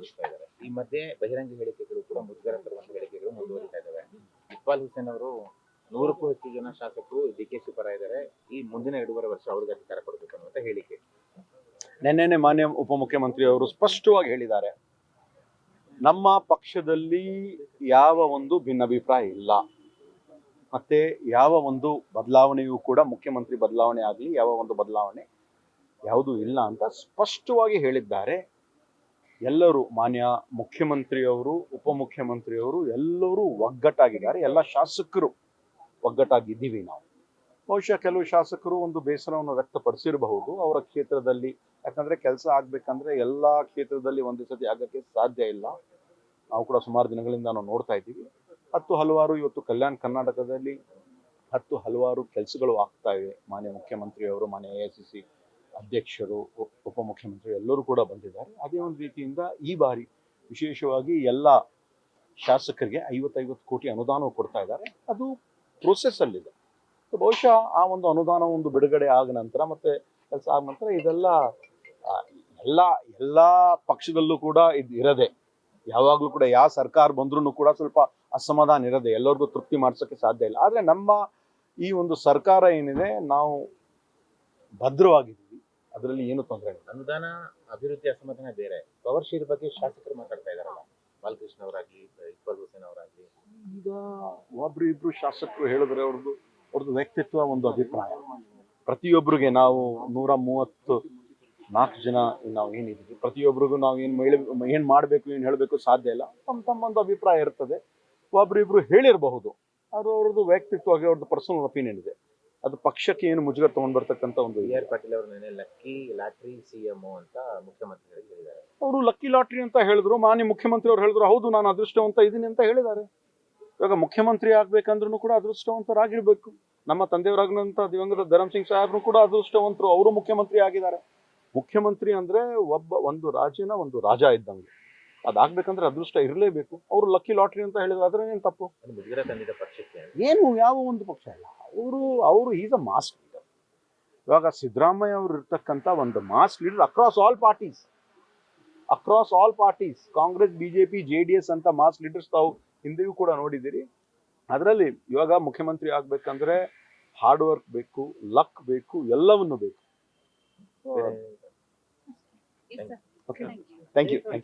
ಮಂಡಿಸ್ತಾ ಇದ್ದಾರೆ ಈ ಮಧ್ಯೆ ಬಹಿರಂಗ ಹೇಳಿಕೆಗಳು ಕೂಡ ಮುಜುಗರ ಹೇಳಿಕೆಗಳು ಮುಂದುವರಿತಾ ಇದ್ದಾವೆ ಇಕ್ಬಾಲ್ ಹುಸೇನ್ ಅವರು ನೂರಕ್ಕೂ ಹೆಚ್ಚು ಜನ ಶಾಸಕರು ಡಿ ಕೆ ಪರ ಇದ್ದಾರೆ. ಈ ಮುಂದಿನ ಎರಡೂವರೆ ವರ್ಷ ಅವ್ರಿಗೆ ಅಧಿಕಾರ ಕೊಡಬೇಕು ಅನ್ನುವಂತ ಹೇಳಿಕೆ. ನಿನ್ನೆನೆ ಮಾನ್ಯ ಉಪಮುಖ್ಯಮಂತ್ರಿ ಅವರು ಸ್ಪಷ್ಟವಾಗಿ ಹೇಳಿದ್ದಾರೆ. ನಮ್ಮ ಪಕ್ಷದಲ್ಲಿ ಯಾವ ಒಂದು ಭಿನ್ನಾಭಿಪ್ರಾಯ ಇಲ್ಲ. ಮತ್ತೆ ಯಾವ ಒಂದು ಬದಲಾವಣೆಯೂ ಕೂಡ ಮುಖ್ಯಮಂತ್ರಿ ಬದಲಾವಣೆ ಆಗಲಿ, ಯಾವ ಒಂದು ಬದಲಾವಣೆ ಯಾವುದು ಇಲ್ಲ ಅಂತ ಸ್ಪಷ್ಟವಾಗಿ ಹೇಳಿದ್ದಾರೆ. ಎಲ್ಲರೂ ಮಾನ್ಯ ಮುಖ್ಯಮಂತ್ರಿಯವರು, ಉಪಮುಖ್ಯಮಂತ್ರಿಯವರು ಎಲ್ಲರೂ ಒಗ್ಗಟ್ಟಾಗಿದ್ದಾರೆ. ಎಲ್ಲ ಶಾಸಕರು ಒಗ್ಗಟ್ಟಾಗಿದ್ದೀವಿ ನಾವು. ಬಹುಶಃ ಕೆಲವು ಶಾಸಕರು ಒಂದು ಬೇಸರವನ್ನು ವ್ಯಕ್ತಪಡಿಸಿರಬಹುದು ಅವರ ಕ್ಷೇತ್ರದಲ್ಲಿ. ಯಾಕಂದ್ರೆ ಕೆಲಸ ಆಗಬೇಕಂದ್ರೆ ಎಲ್ಲ ಕ್ಷೇತ್ರದಲ್ಲಿ ಒಂದೇ ಸತಿ ಆಗಕ್ಕೆ ಸಾಧ್ಯ ಇಲ್ಲ. ನಾವು ಕೂಡ ಸುಮಾರು ದಿನಗಳಿಂದ ನಾವು ನೋಡ್ತಾ ಇದ್ದೀವಿ. ಹತ್ತು ಹಲವಾರು ಇವತ್ತು ಕಲ್ಯಾಣ ಕರ್ನಾಟಕದಲ್ಲಿ ಹತ್ತು ಹಲವಾರು ಕೆಲಸಗಳು ಆಗ್ತಾ ಇವೆ. ಮಾನ್ಯ ಮುಖ್ಯಮಂತ್ರಿಯವರು, ಮಾನ್ಯ ಎ ಐ ಸಿ ಸಿ ಅಧ್ಯಕ್ಷರು ಉಪಮುಖ್ಯಮಂತ್ರಿ ಎಲ್ಲರೂ ಕೂಡ ಬಂದಿದ್ದಾರೆ. ಅದೇ ಒಂದು ರೀತಿಯಿಂದ ಈ ಬಾರಿ ವಿಶೇಷವಾಗಿ ಎಲ್ಲ ಶಾಸಕರಿಗೆ ಐವತ್ತೈವತ್ತು ಕೋಟಿ ಅನುದಾನ ಕೊಡ್ತಾ ಇದ್ದಾರೆ. ಅದು ಪ್ರೋಸೆಸ್ ಅಲ್ಲಿದೆ. ಬಹುಶಃ ಆ ಒಂದು ಅನುದಾನ ಒಂದು ಬಿಡುಗಡೆ ಆದ ನಂತರ ಮತ್ತೆ ಕೆಲಸ ಆದ ನಂತರ ಇದೆಲ್ಲ ಎಲ್ಲ ಎಲ್ಲ ಪಕ್ಷದಲ್ಲೂ ಕೂಡ ಇದು ಇರದೆ, ಯಾವಾಗಲೂ ಕೂಡ ಯಾವ ಸರ್ಕಾರ ಬಂದ್ರೂ ಕೂಡ ಸ್ವಲ್ಪ ಅಸಮಾಧಾನ ಇರದೆ, ಎಲ್ಲರಿಗೂ ತೃಪ್ತಿ ಮಾಡಿಸೋಕ್ಕೆ ಸಾಧ್ಯ ಇಲ್ಲ. ಆದ್ರೆ ನಮ್ಮ ಈ ಒಂದು ಸರ್ಕಾರ ಏನಿದೆ, ನಾವು ಭದ್ರವಾಗಿದ್ದೀವಿ. ಅದರಲ್ಲಿ ಏನು ತೊಂದರೆ ಇಲ್ಲ. ಅನುದಾನ ಅಭಿವೃದ್ಧಿ ಅಸಮಾಧಾನ ಬೇರೆ. ಪವರ್ ಶೇರ್ ಬಗ್ಗೆ ಶಾಸಕರು ಮಾತಾಡ್ತಾ ಇದಾರಲ್ಲ ಬಾಲಕೃಷ್ಣ ಅವರಾಗ್ಲಿ ಇಕ್ಬಾಲ್ ಹುಸೇನ್ ಅವರಾಗ್ಲಿ. ಈಗ ಒಬ್ರು ಇಬ್ರು ಶಾಸಕರು ಹೇಳಿದ್ರೆ ಅವ್ರದ್ದು ಅವ್ರದ್ದು ವ್ಯಕ್ತಿತ್ವ ಒಂದು ಅಭಿಪ್ರಾಯ. ಪ್ರತಿಯೊಬ್ಬರಿಗೆ ನಾವು ನೂರ ಮೂವತ್ತು ನಾಲ್ಕು ಜನ ನಾವು ಏನಿದ್ದೀವಿ ಪ್ರತಿಯೊಬ್ಬರಿಗೂ ನಾವು ಏನು ಹೇಳಿ ಏನು ಮಾಡಬೇಕು ಏನು ಹೇಳಬೇಕು ಸಾಧ್ಯ ಇಲ್ಲ. ತಮ್ಮ ತಮ್ಮ ಒಂದು ಅಭಿಪ್ರಾಯ ಇರ್ತದೆ. ಒಬ್ರಿಬ್ರು ಹೇಳಿರಬಹುದು. ಅದು ಅವ್ರದ್ದು ವ್ಯಕ್ತಿತ್ವವಾಗಿ ಅವ್ರದ್ದು ಪರ್ಸನಲ್ ಒಪಿನಿಯನ್ ಇದೆ. ಅದು ಪಕ್ಷಕ್ಕೆ ಏನು ಮುಜುಗರ ತಗೊಂಡ್ ಬರ್ತಕ್ಕಂಥ ಒಂದು ಬಿ ಆರ್ ಪಾಟೀಲ್ ಅವರು ನೆನೆ ಲಕ್ಕಿ ಲಾಟ್ರಿ ಸಿಎಂ ಅಂತ ಮುಖ್ಯಮಂತ್ರಿಗಳಿಗೆ ಹೇಳಿದ್ದಾರೆ. ಅವರು ಲಕ್ಕಿ ಲಾಟ್ರಿ ಅಂತ ಹೇಳಿದ್ರು ಮಾನ್ಯ ಮುಖ್ಯಮಂತ್ರಿ ಅವ್ರು ಹೇಳಿದ್ರು ಹೌದು ನಾನು ಅದೃಷ್ಟವಂತ ಇದೀನಿ ಅಂತ ಹೇಳಿದ್ದಾರೆ. ಇವಾಗ ಮುಖ್ಯಮಂತ್ರಿ ಆಗ್ಬೇಕಂದ್ರೂ ಕೂಡ ಅದೃಷ್ಟವಂತರಾಗಿರ್ಬೇಕು. ನಮ್ಮ ತಂದೆಯವರಾಗಿನಂತ ದಿವಂಗತ ಧರಮ್ ಸಿಂಗ್ ಸಾಹೇಬ್ರು ಕೂಡ ಅದೃಷ್ಟವಂತರು ಅವರು ಮುಖ್ಯಮಂತ್ರಿ ಆಗಿದ್ದಾರೆ. ಮುಖ್ಯಮಂತ್ರಿ ಅಂದ್ರೆ ಒಬ್ಬ ಒಂದು ರಾಜ್ಯನ ಒಂದು ರಾಜ ಇದ್ದಂಗೆ. ಅದಾಗ್ಬೇಕಂದ್ರೆ ಅದೃಷ್ಟ ಇರಲೇಬೇಕು. ಅವರು ಲಕ್ಕಿ ಲಾಟ್ರಿ ಅಂತ ಹೇಳಿದ್ರು ಅದ್ರ ಏನ್ ತಪ್ಪು? ಮುಜುಗರ ತಂದಿದ್ದ ಪಕ್ಷಕ್ಕೆ. ಏನು ಯಾವ ಒಂದು ಪಕ್ಷ ಇಲ್ಲ. ಅವರು ಅವರು ಈಸ್ ಅ ಮಾಸ್ ಲೀಡರ್ ಇವಾಗ ಸಿದ್ದರಾಮಯ್ಯ ಅವರು ಇರ್ತಕ್ಕಂಥ ಒಂದು mass leader across all parties across all parties Congress BJP J D S ಅಂತ ಮಾಸ್ ಲೀಡರ್ಸ್ ತಾವು ಹಿಂದೆಯೂ ಕೂಡ ನೋಡಿದ್ದೀರಿ. ಅದರಲ್ಲಿ ಇವಾಗ ಮುಖ್ಯಮಂತ್ರಿ ಆಗ್ಬೇಕಂದ್ರೆ ಹಾರ್ಡ್ ವರ್ಕ್ ಬೇಕು ಲಕ್ ಬೇಕು ಎಲ್ಲವನ್ನು ಬೇಕು. Thank you thank you